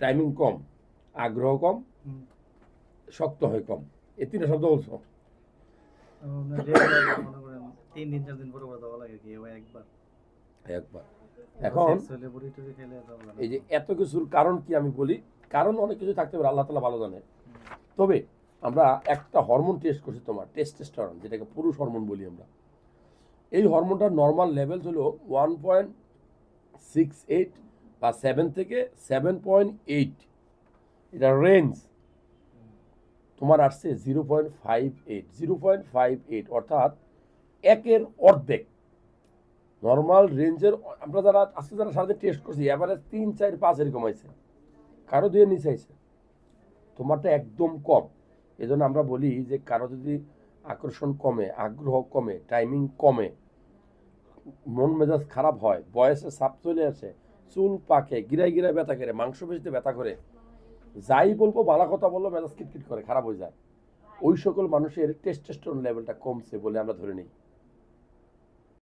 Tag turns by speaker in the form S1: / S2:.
S1: Timing কম আগ্রহ কম শক্ত হয় কম। এই তিনটা শব্দ বলছো?
S2: আপনার regular করেন তিন দিন চার দিন পরে পরে লাগে কি? একবার।
S1: একবার। এখন এই যে এত কিছুর কারণ কি আমি বলি? কারণ অনেক কিছু থাকতে পারে আল্লাহ তালা ভালো জানে। তবে আমরা একটা হরমোন টেস্ট করছি তোমার টেস্টেস্টরন যেটাকে পুরুষ হরমোন বলি আমরা। এই হরমোনটার নর্মাল লেভেল হলো ওয়ান পয়েন্ট সিক্স এইট বা সেভেন থেকে সেভেন পয়েন্ট এইট এটা রেঞ্জ তোমার আসছে zero point five eight zero point five eight অর্থাৎ একের অর্ধেক। নর্মাল রেঞ্জের আমরা যারা, আজকে যারা সারাদিন টেস্ট করছি অ্যাভারেজ তিন, চার, পাঁচ এরকম আছে কারও দুয়ে নিচে আছে তোমারটা একদম কম। এই জন্য আমরা বলি যে কারও যদি আকর্ষণ কমে, আগ্রহ কমে টাইমিং কমে, মন মেজাজ খারাপ হয় বয়সে সাপ চলে আসে চুল পাকে, গিরায় গিরায় ব্যথা করে মাংস পেশিতে ব্যথা করে, যাই বলব ভালো কথা বলল, মেজাজ কিটকিট করে, খারাপ হয়ে যায়। ওই সকল মানুষের টেস্টেস্টন লেভেলটা কমছে বলে আমরা ধরে নিই।